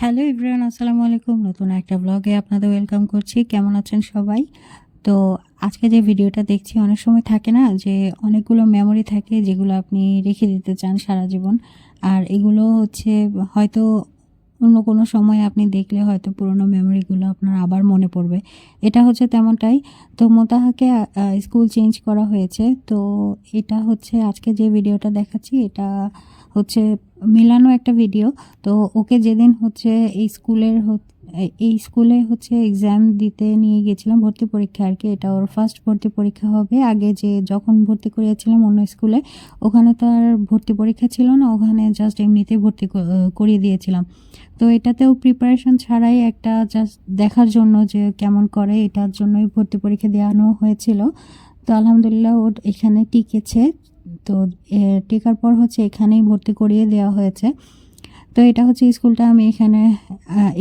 Hello Ibrahim আসসালামু আলাইকুম। নতুন একটা ব্লগে আপনাদের ওয়েলকাম করছি। কেমন আছেন সবাই? তো আজকে যে ভিডিওটা দেখছি, অনেক সময় থাকে না যে অনেকগুলো মেমোরি থাকে যেগুলো আপনি রেখে দিতে চান সারা জীবন। আর এগুলো হচ্ছে হয়তো অন্য কোনো সময় আপনি দেখলে হয়তো পুরনো মেমোরিগুলো আপনার আবার মনে পড়বে। এটা হচ্ছে তেমনটাই। তো মোতাহাকে স্কুল চেঞ্জ করা হয়েছে। তো এটা হচ্ছে আজকে যে ভিডিওটা দেখাচ্ছি, এটা হচ্ছে মিলানো একটা ভিডিও তো ওকে যেদিন হচ্ছে এই স্কুলের এই স্কুলে হচ্ছে এক্সাম দিতে নিয়ে গেছিলাম ভর্তি পরীক্ষা আর কি। এটা ওর ফার্স্ট ভর্তি পরীক্ষা হবে। আগে যে যখন ভর্তি করিয়েছিলাম অন্য স্কুলে, ওখানে তো আর ভর্তি পরীক্ষা ছিল না, ওখানে জাস্ট এমনিতেই ভর্তি করিয়ে দিয়েছিলাম। তো এটাতেও প্রিপারেশন ছাড়াই একটা জাস্ট দেখার জন্য যে কেমন করে এটার জন্যই ভর্তি পরীক্ষা দেওয়ানো হয়েছিল। তো আলহামদুলিল্লাহ ওর এখানে টিকেছে। তো টেকার পর হচ্ছে এখানেই ভর্তি করিয়ে দেওয়া হয়েছে। তো এটা হচ্ছে স্কুলটা, আমি এখানে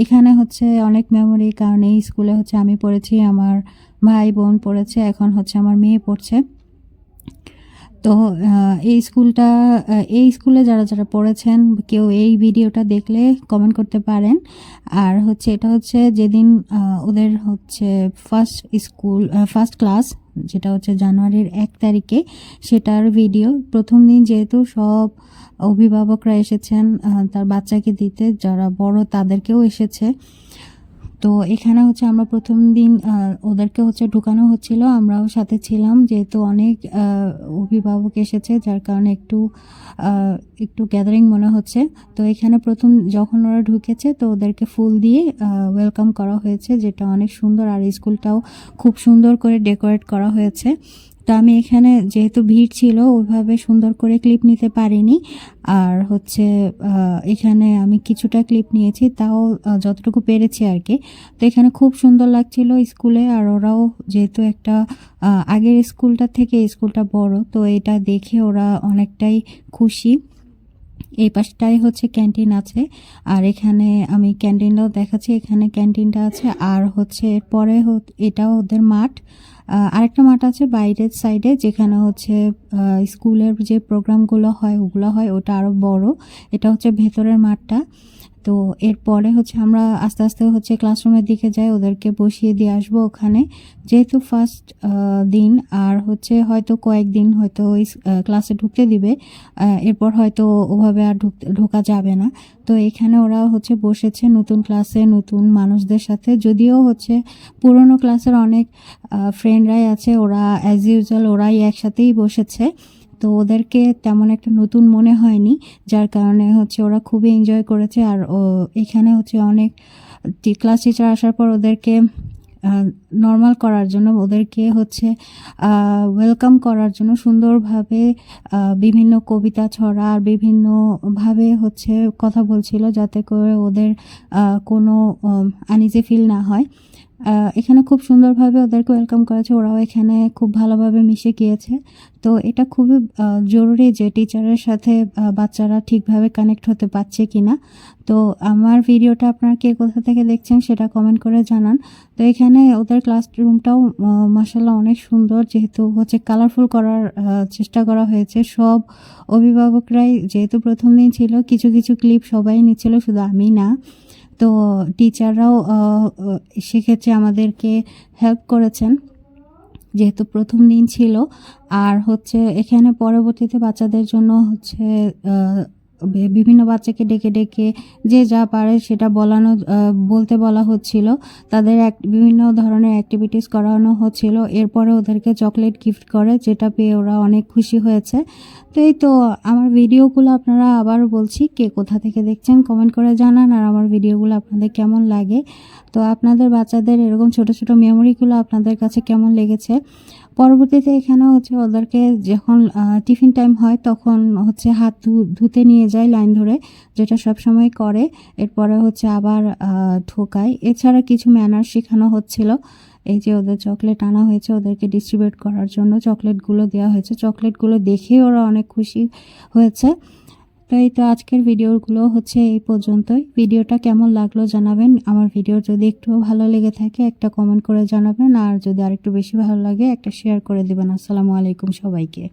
এখানে হচ্ছে অনেক মেমোরি কারণ এই স্কুলে হচ্ছে আমি পড়েছি, আমার ভাই বোন পড়েছে, এখন হচ্ছে আমার মেয়ে পড়ছে। তো এই স্কুলটা এই স্কুলে যারা যারা পড়েছেন, কেউ এই ভিডিওটা দেখলে কমেন্ট করতে পারেন। আর হচ্ছে, এটা হচ্ছে যেদিন ওদের হচ্ছে ফার্স্ট স্কুল ফার্স্ট ক্লাস যেটা হচ্ছে জানুয়ারির এক তারিখে, সেটার ভিডিও প্রথম দিন যেহেতু সব অভিভাবকরা এসেছেন তার বাচ্চাকে দিতে, যারা বড় তাদেরকেও এসেছে। তো এখানে হচ্ছে আমরা প্রথম দিন ওদেরকে হচ্ছে ঢুকানো হচ্ছিল। আমরাও সাথে ছিলাম, যেহেতু অনেক অভিভাবক এসেছে, যার কারণে একটু একটু গ্যাদারিং মনে হচ্ছে। তো এখানে প্রথম যখন ওরা ঢুকেছে, তো ওদেরকে ফুল দিয়ে ওয়েলকাম করা হয়েছে, যেটা অনেক সুন্দর। আর স্কুলটাও খুব সুন্দর করে ডেকোরেট করা হয়েছে। তো আমি এখানে যেহেতু ভিড় ছিল, ওইভাবে সুন্দর করে ক্লিপ নিতে পারিনি। আর হচ্ছে এখানে আমি কিছুটা ক্লিপ নিয়েছি, তাও যতটুকু পেরেছি আর কি তো এখানে খুব সুন্দর লাগছিল স্কুলে, আর ওরাও যেহেতু একটা আগের স্কুলটা থেকে স্কুলটা বড়, তো এটা দেখে ওরা অনেকটাই খুশি। এই পাশটাই হচ্ছে ক্যান্টিন আছে, আর এখানে আমি ক্যান্টিনটাও দেখাচ্ছি, এখানে ক্যান্টিনটা আছে, আর হচ্ছে হত- এটাও ওদের মাঠ। আরেকটা মাঠ আছে বাইরের সাইডে যেখানে হচ্ছে স্কুলের যে প্রোগ্রামগুলো হয়, ওগুলো হয়, ওটা আরও বড়। এটা হচ্ছে ভেতরের মাঠটা। তো এরপরে হচ্ছে আমরা আস্তে আস্তে হচ্ছে ক্লাসরুমের দিকে যাই, ওদেরকে বসিয়ে দিয়ে আসব ওখানে। যেহেতু ফার্স্ট দিন, আর হচ্ছে হয়তো কয়েকদিন হয়তো ওই ক্লাসে ঢুকতে দিবে এরপর হয়তো ওভাবে আর ঢুকতে ঢোকা যাবে না। তো এখানে ওরা হচ্ছে বসেছে নতুন ক্লাসে নতুন মানুষদের সাথে। যদিও হচ্ছে পুরনো ক্লাসের অনেক ফ্রেন্ডরাই আছে, ওরা অ্যাজ ইউজুয়াল ওরাই একসাথেই বসেছে। তো ওদেরকে তেমন একটা নতুন মনে হয়নি, যার কারণে হচ্ছে ওরা খুবই এনজয় করেছে। আর এখানে হচ্ছে অনেক ক্লাস টিচার আসার পর ওদেরকে নর্মাল করার জন্য ওদেরকে হচ্ছে ওয়েলকাম করার জন্য সুন্দরভাবে বিভিন্ন কবিতা ছড়া আর বিভিন্নভাবে হচ্ছে কথা বলছিল যাতে করে ওদের কোনো আনিজে ফিল না হয়। এখানে খুব সুন্দরভাবে ওদেরকে ওয়েলকাম করেছে। ওরাও এখানে খুব ভালোভাবে মিশে গিয়েছে। তো এটা খুবই জরুরি যে টিচারের সাথে বাচ্চারা ঠিকভাবে কানেক্ট হতে পারছে কি না তো আমার ভিডিওটা আপনারা কে কোথা থেকে দেখছেন সেটা কমেন্ট করে জানান। তো এখানে ওদের ক্লাসরুমটাও মাসাল্লাহ অনেক সুন্দর। যেহেতু হচ্ছে কালারফুল করার চেষ্টা করা হয়েছে। সব অভিভাবকরাই যেহেতু প্রথম দিন ছিল, কিছু কিছু ক্লিপ সবাই নিচ্ছিল, শুধু আমি না। তো টিচাররাও সেক্ষেত্রে আমাদেরকে হেল্প করেছেন। যেহেতু প্রথম দিন ছিল, আর হচ্ছে এখানে পরবর্তীতে বাচ্চাদের জন্য হচ্ছে বিভিন্ন বাচ্চাকে ডেকে ডেকে যে যা পারে সেটা বলানো বলতে বলা হচ্ছিল। তাদের এক, বিভিন্ন ধরনের অ্যাক্টিভিটিস করানো হচ্ছিল। এরপরে ওদেরকে চকলেট গিফট করে, যেটা পেয়ে ওরা অনেক খুশি হয়েছে। তো এই তো, আমার ভিডিওগুলো আপনারা আবার বলছি, কে কোথা থেকে দেখছেন কমেন্ট করে জানান, আর আমার ভিডিওগুলো আপনাদের কেমন লাগে। তো আপনাদের বাচ্চাদের এরকম ছোট ছোট মেমোরিগুলো আপনাদের কাছে কেমন লেগেছে? পরবর্তীতে এখানে হচ্ছে ওদেরকে যখন টিফিন টাইম হয় তখন হচ্ছে হাত ধুতে নিয়ে যায় লাইন ধরে, যেটা সব সময় করে। এরপরে হচ্ছে আবার ঢোকায়। এছাড়া কিছু ম্যানার শেখানো হচ্ছিল। এই যে ওদের চকলেট আনা হয়েছে, ওদেরকে ডিস্ট্রিবিউট করার জন্য চকলেটগুলো দেওয়া হয়েছে। চকলেটগুলো দেখে ওরা অনেক খুশি হয়েছে। তো এই তো আজকের ভিডিওগুলো হচ্ছে এই পর্যন্তই। ভিডিওটা কেমন লাগল জানাবেন। আমার ভিডিও যদি একটু ভালো লেগে থাকে, একটা কমেন্ট করে জানাবেন। আর যদি আরেকটু বেশি ভালো লাগে, একটা শেয়ার করে দেবেন। আসসালামু আলাইকুম সবাইকে।